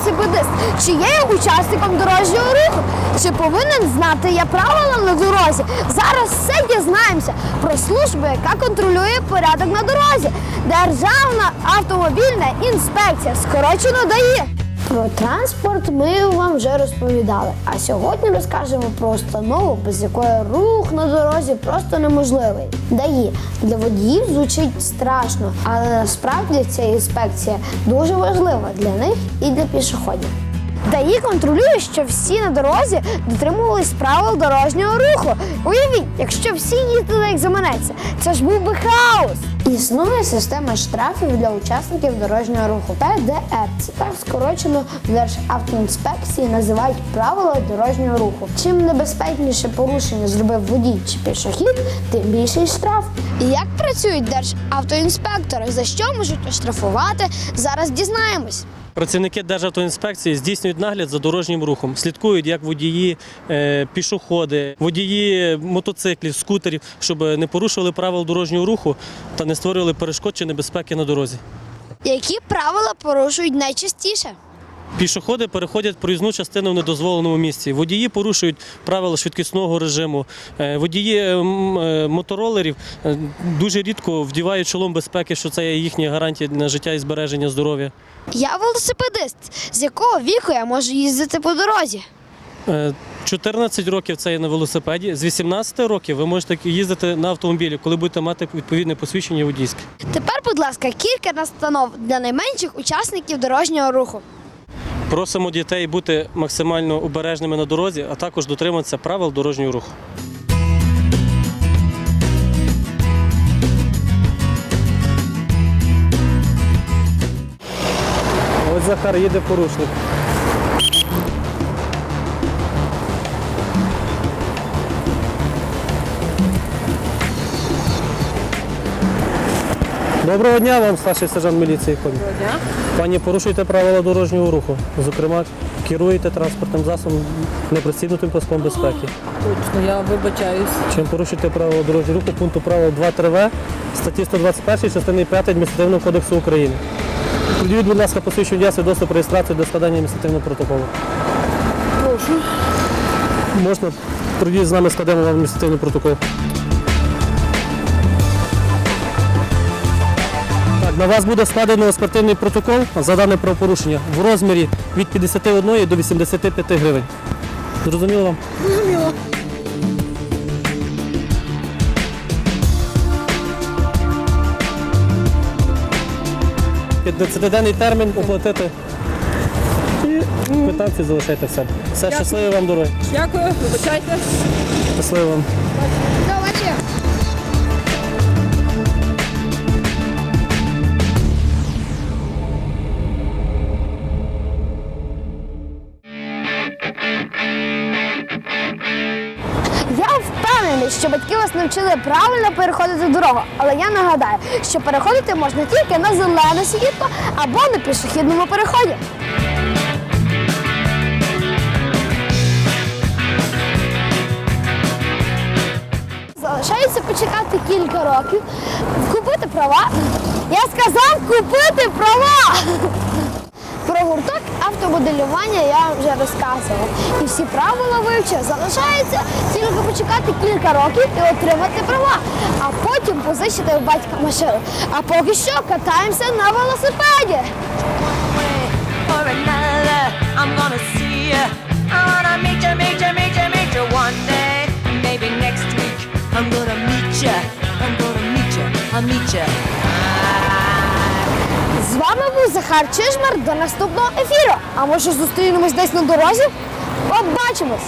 велосипедист? Чи є я учасником дорожнього руху? Чи повинен знати я правила на дорозі? Зараз все дізнаємося про службу, яка контролює порядок на дорозі. Державна автомобільна інспекція, скорочено дає. Про транспорт ми вам вже розповідали. А сьогодні розкажемо про установу, без якої рух на дорозі просто неможливий. ДАІ для водіїв звучить страшно, але насправді ця інспекція дуже важлива для них і для пішоходів. ДАІ контролює, що всі на дорозі дотримувались правил дорожнього руху. Уявіть, якщо всі їздили як заманеться, це ж був би хаос. Існує система штрафів для учасників дорожнього руху ПДР. Це так скорочено в Державтоінспекції називають правила дорожнього руху. Чим небезпечніше порушення зробив водій чи пішохід, тим більший штраф. І як працюють державтоінспектори? За що можуть оштрафувати? Зараз дізнаємось. Працівники Державтоінспекції здійснюють нагляд за дорожнім рухом, слідкують як водії, е, пішоходи, водії мотоциклів, скутерів, щоб не порушували правил дорожнього руху та створювали перешкод чи небезпеки на дорозі. Які правила порушують найчастіше? Пішоходи переходять проїзну частину в недозволеному місці. Водії порушують правила швидкісного режиму. Е, Водії е, м, е, моторолерів е, дуже рідко вдівають шолом безпеки, що це є їхня гарантія на життя і збереження здоров'я. Я велосипедист. З якого віку я можу їздити по дорозі? Е, 14 років це є на велосипеді. З 18 років ви можете їздити на автомобілі, коли будете мати відповідне посвідчення водійське. Тепер, будь ласка, кілька настанов для найменших учасників дорожнього руху. Просимо дітей бути максимально обережними на дорозі, а також дотримуватися правил дорожнього руху. Ось Захар їде порушник. Доброго дня вам, старший сержант міліції. Доброго дня. Пані, порушуєте правила дорожнього руху. Зокрема, керуєте транспортним засобом непристібнутим паском безпеки. Точно, я вибачаюсь. Чим порушуєте правила дорожнього руху пункту правил 2-3В статті 121 частини 5 Адміністративного кодексу України. Приділіть, будь ласка, посвідчення дія доступ реєстрації до складання адміністративного протоколу. Прошу. Можна придіть з нами складемо вам адміністративний протокол. На вас буде складено спортивний протокол за дане правопорушення в розмірі від 51 до 85 гривень. Зрозуміло вам? Зрозуміло. Під 15-денний термін оплатити і квитанцію залишайте в себе. Все, щасливої вам дороги. Дякую, вибачайте. Щасливо вам. Впевнений, що батьки вас навчили правильно переходити дорогу. Але я нагадаю, що переходити можна тільки на зелене світло або на пішохідному переході. Залишається почекати кілька років, купити права. Я сказав купити права. Про гурток автомоделювання я вам вже розказувала. І всі правила вивчив. Залишається тільки почекати кілька років і отримати права, а потім позичити у батька машину. А поки що катаємося на велосипеді. I'm gonna meet you, Чижмар. До наступного ефіру. А може зустрінемось десь на дорозі? Побачимось!